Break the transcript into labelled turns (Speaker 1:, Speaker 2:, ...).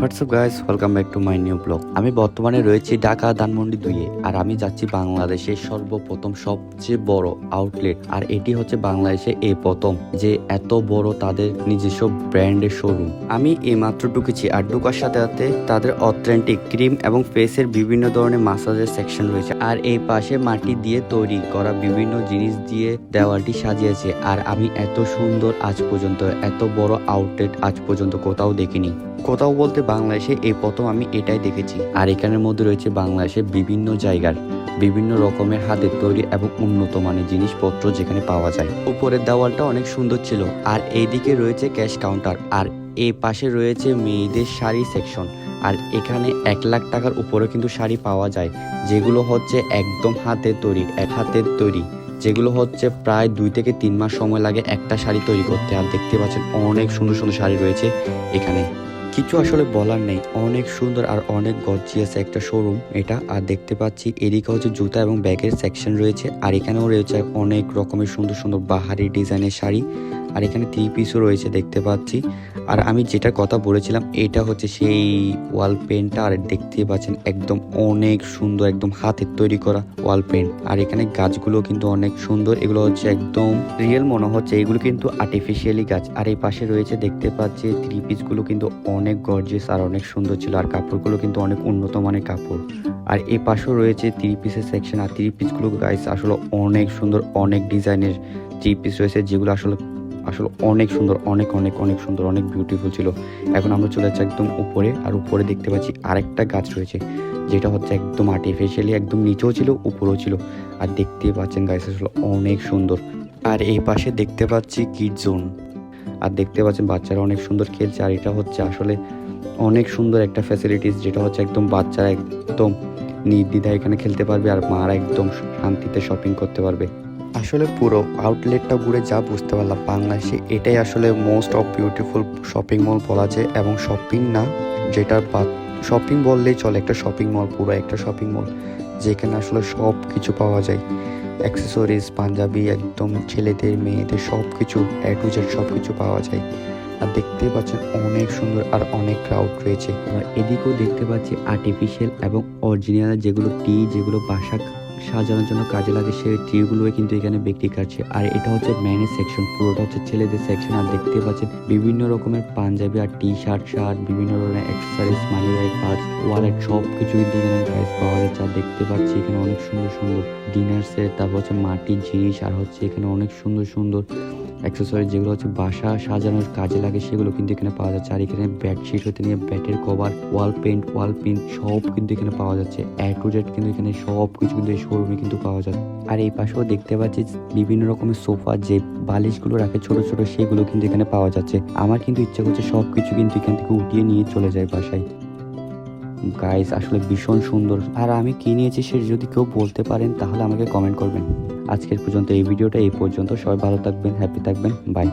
Speaker 1: WhatsApp guys welcome back to my new blog আমি বর্তমানে রয়েছি ঢাকা ধানমন্ডি দুইয়ে, আর আমি যাচ্ছি বাংলাদেশের সর্বপ্রথম, সবচেয়ে বড় আউটলেট আর এটি হচ্ছে বাংলাদেশে এই প্রথম, যে এত বড় তাদের নিজস্ব ব্র্যান্ডের শোরুম আমি এই মাত্র ঢুকেছি, আর ঢুকার সাথে সাথে তাদের অথেন্টিক ক্রিম এবং ফেসের বিভিন্ন ধরনের মাসাজের সেকশন রয়েছে, আর এই পাশে মাটি দিয়ে তৈরি করা বিভিন্ন জিনিস দিয়ে দেওয়ালটি সাজিয়েছে, আর আমি এত সুন্দর আজ পর্যন্ত, এত বড় আউটলেট আজ পর্যন্ত কোথাও দেখিনি। কোথাও বলতে বাংলাদেশে এই প্রথম আমি এটাই দেখেছি। আর এখানের মধ্যে রয়েছে বাংলাদেশের বিভিন্ন জায়গার, বিভিন্ন রকমের হাতের তৈরি এবং উন্নত মানের জিনিসপত্র যেখানে পাওয়া যায়। উপরের দেওয়ালটা অনেক সুন্দর ছিল, আর এইদিকে রয়েছে ক্যাশ কাউন্টার, আর এই পাশে রয়েছে মেয়েদের শাড়ি সেকশন, আর এখানে এক লাখ টাকার উপরে কিন্তু শাড়ি পাওয়া যায়, যেগুলো হচ্ছে একদম হাতের তৈরি, এক হাতের তৈরি, যেগুলো হচ্ছে প্রায় দুই থেকে তিন মাস সময় লাগে একটা শাড়ি তৈরি করতে। আর দেখতে পাচ্ছেন অনেক সুন্দর সুন্দর শাড়ি রয়েছে এখানে। কিছু আসলে বলার নেই। অনেক সুন্দর আর অনেক গর্জিয়াস একটা শোরুম এটা। আর দেখতে পাচ্ছি এদিকে হচ্ছে জুতা এবং ব্যাগের সেকশন রয়েছে। আর এখানেও রয়েছে অনেক রকমের সুন্দর সুন্দর বাহারি ডিজাইনের শাড়ি। আর এখানে থ্রি পিসও রয়েছে, দেখতে পাচ্ছি। আর আমি যেটার কথা বলেছিলাম, এটা হচ্ছে সেই ওয়াল পেন্টটা আর দেখতে পাচ্ছেন একদম অনেক সুন্দর, একদম হাতের তৈরি করা ওয়াল পেন্ট আর এখানে গাছগুলো কিন্তু অনেক সুন্দর, এগুলো হচ্ছে একদম রিয়েল মনে হচ্ছে, এগুলো কিন্তু আর্টিফিশিয়ালি গাছ। আর এই পাশে রয়েছে, দেখতে পাচ্ছি থ্রি পিসগুলো কিন্তু অনেক গর্জিয়াস আর অনেক সুন্দর ছিল, আর কাপড়গুলো কিন্তু অনেক উন্নত মানের কাপড়। আর এই পাশেও রয়েছে থ্রি পিসের সেকশন আর থ্রি পিসগুলো গাইস আসলে অনেক সুন্দর, অনেক ডিজাইনের থ্রি পিস রয়েছে, যেগুলো আসলে আসলে অনেক সুন্দর, অনেক অনেক অনেক সুন্দর, অনেক বিউটিফুল ছিল। এখন আমরা চলে যাচ্ছি একদম উপরে আর উপরে দেখতে পাচ্ছি আরেকটা গাছ রয়েছে, যেটা হচ্ছে একদম আর্টিফিশিয়ালি একদম নিচেও ছিল, উপরেও ছিল। আর দেখতে পাচ্ছেন গাছ আসলে অনেক সুন্দর। আর এই পাশে দেখতে পাচ্ছি কিড জোন আর দেখতে পাচ্ছেন বাচ্চারা অনেক সুন্দর খেলছে, আর এটা হচ্ছে আসলে অনেক সুন্দর একটা ফ্যাসিলিটিস যেটা হচ্ছে একদম বাচ্চারা একদম নির্দ্বিধায় এখানে খেলতে পারবে, আর মারা একদম শান্তিতে শপিং করতে পারবে। আসলে পুরো আউটলেটটা ঘুরে যা বুঝতে পারলাম, বাংলাদেশে এটাই আসলে most of beautiful shopping mall বলা যায় এবং শপিং না, যেটা শপিং বললেই চলে একটা শপিং মল পুরো একটা শপিং মল যেখানে আসলে সব কিছু পাওয়া যায়। অ্যাক্সেসরিজ পাঞ্জাবি, একদম ছেলেদের, মেয়েদের সব কিছু এ টু জেড সব কিছু পাওয়া যায়। আর দেখতে পাচ্ছেন অনেক সুন্দর আর অনেক ক্রাউড রয়েছে। আর এদিকেও দেখতে পাচ্ছি আর্টিফিশিয়াল এবং অরিজিনাল যেগুলো টি যেগুলো বাসা সাজানোর জন্য কাজে লাগে সেই ট্রিগুলোই কিন্তু এখানে বিক্রি করছে। আর এটা হচ্ছে ম্যানের সেকশন পুরোটা হচ্ছে ছেলেদের সেকশন আর দেখতে পাচ্ছেন বিভিন্ন রকমের পাঞ্জাবি আর টি শার্ট শার্ট বিভিন্ন ধরনের accessories money bag purse wallet সব কিছু কিন্তু এখানে প্রাইস পাওয়া যাচ্ছে। আর দেখতে পাচ্ছি এখানে অনেক সুন্দর সুন্দর ডিনার সেট তারপর হচ্ছে মাটির জিনিস, আর হচ্ছে এখানে অনেক সুন্দর সুন্দর অ্যাক্সেসরি যেগুলো হচ্ছে বাসা সাজানোর কাজে লাগে, সেগুলো কিন্তু এখানে পাওয়া যাচ্ছে। আর এখানে বেডশিট হতে নিয়ে ব্যাটের cover wall paint wall paint সব কিন্তু এখানে পাওয়া যাচ্ছে। এ টু জেড কিন্তু এখানে সব কিছু কিন্তু শোরুমে কিন্তু পাওয়া যায়। আর এই পাশেও দেখতে পাচ্ছি বিভিন্ন রকমের সোফা, যে বালিশগুলো রাখে ছোট ছোট, সেগুলো কিন্তু এখানে পাওয়া যাচ্ছে। আমার কিন্তু ইচ্ছা করছে সব কিছু কিন্তু এখান থেকে উঠিয়ে নিয়ে চলে যায় বাসায়। গাইস আসলে ভীষণ সুন্দর। আর আমি কি নিয়েছি সে যদি কেউ বলতে পারেন, তাহলে আমাকে কমেন্ট করবেন। আজকের পর্যন্ত এই ভিডিওটা এই পর্যন্ত। সবাই ভালো থাকবেন হ্যাপি থাকবেন বাই